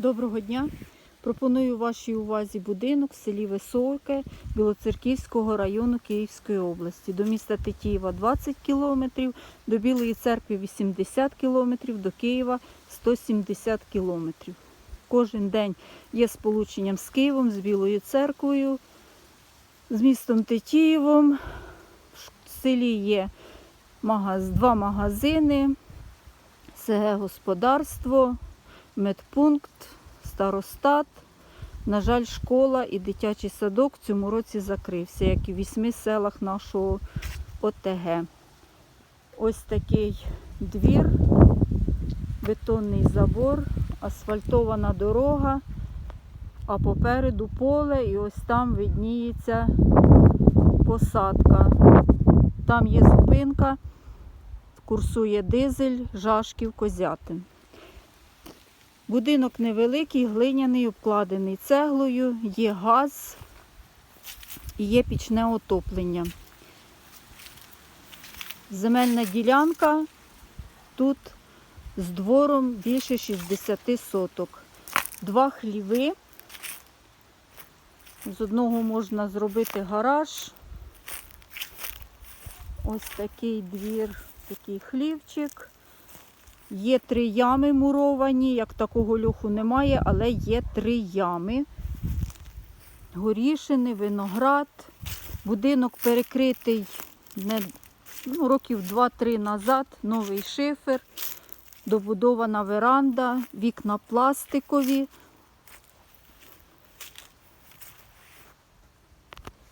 Доброго дня! Пропоную вашій увазі будинок в селі Високе Білоцерківського району Київської області. До міста Тетіїва 20 кілометрів, до Білої церкви 80 кілометрів, до Києва 170 кілометрів. Кожен день є сполученням з Києвом, з Білою церквою, з містом Тетіївом. В селі є магаз, два магазини, СГ господарство, медпункт, старостат. На жаль, школа і дитячий садок в цьому році закрився, як і в вісьми селах нашого ОТГ. Ось такий двір, бетонний забор, асфальтована дорога, а попереду поле і ось там видніється посадка. Там є зупинка, курсує дизель, жашків, козятин. Будинок невеликий, глиняний, обкладений цеглою, є газ і є пічне отоплення. Земельна ділянка тут з двором більше 60 соток. Два хліви. З одного можна зробити гараж. Ось такий двір, такий хлівчик. Є три ями муровані, як такого льоху немає, але є три ями. Горішини, виноград. Будинок перекритий не, ну, років 2-3 назад, новий шифер, добудована веранда, вікна пластикові.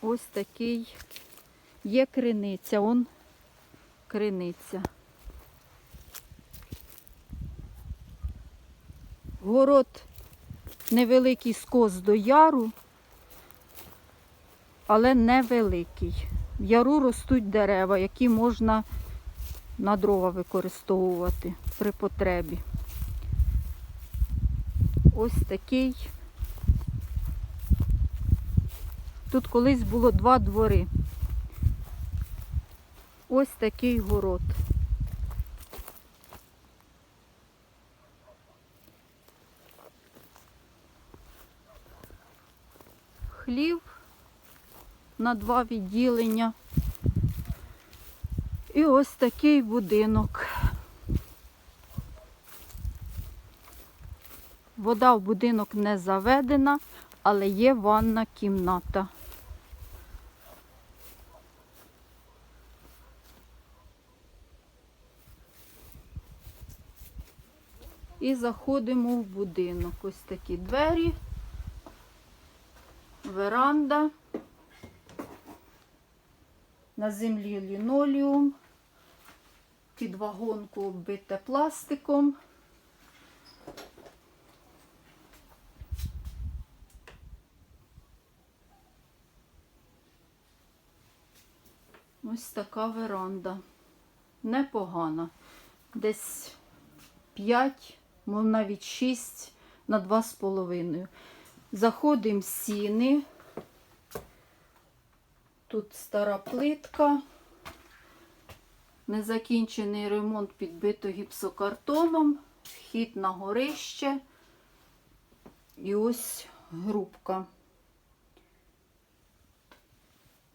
Ось такий є криниця, он криниця. Город невеликий скос до яру, але невеликий. В яру ростуть дерева, які можна на дрова використовувати при потребі. Ось такий. Тут колись було два двори. Ось такий город. Хлів на два відділення. І ось такий будинок. Вода в будинок не заведена, але є ванна кімната. І заходимо в будинок. Ось такі двері веранда. На землі лінолеум, під вагонку оббите пластиком. Ось така веранда. Непогана. Десь 5, мов навіть 6 на 2,5. Заходимо в сіни. Тут стара плитка, незакінчений ремонт підбито гіпсокартоном, вхід на горище і ось грубка.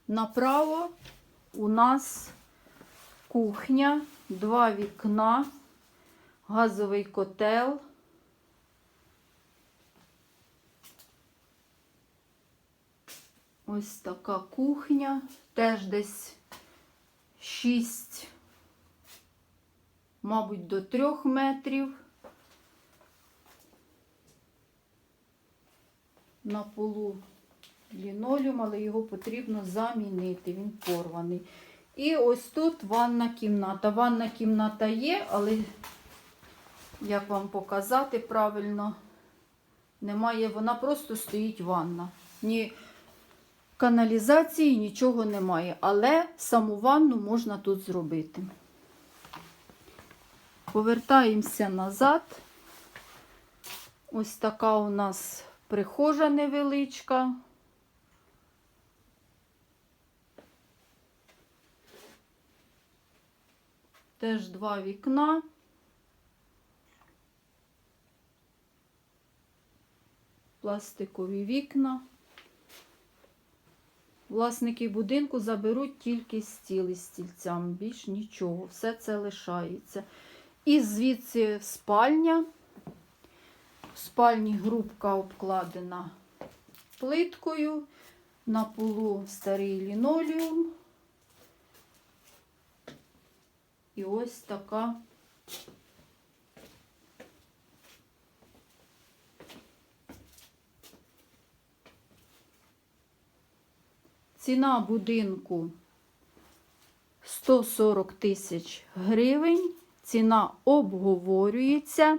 Направо у нас кухня, два вікна, газовий котел. Ось така кухня, теж десь 6, мабуть, до 3 метрів. На полу лінолеум, але його потрібно замінити, він порваний. І ось тут ванна кімната. Ванна кімната є, але, як вам показати правильно, немає, вона просто стоїть ванна. Ні каналізації нічого немає, але саму ванну можна тут зробити. Повертаємося назад. Ось така у нас прихожа невеличка. Теж два вікна. пластикові вікна. Власники будинку заберуть тільки стіл із стільцями, більш нічого, все це лишається. І звідси спальня. В спальні грубка обкладена плиткою, на полу старий лінолеум. І ось така ціна будинку 140 тисяч гривень. Ціна обговорюється.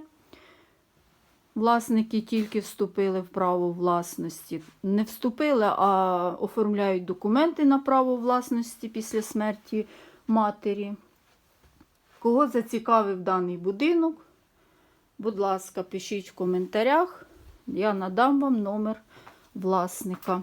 Власники тільки вступили в право власності. Не вступили, а оформляють документи на право власності після смерті матері. Кого зацікавив даний будинок? Будь ласка, пишіть в коментарях. Я надам вам номер власника.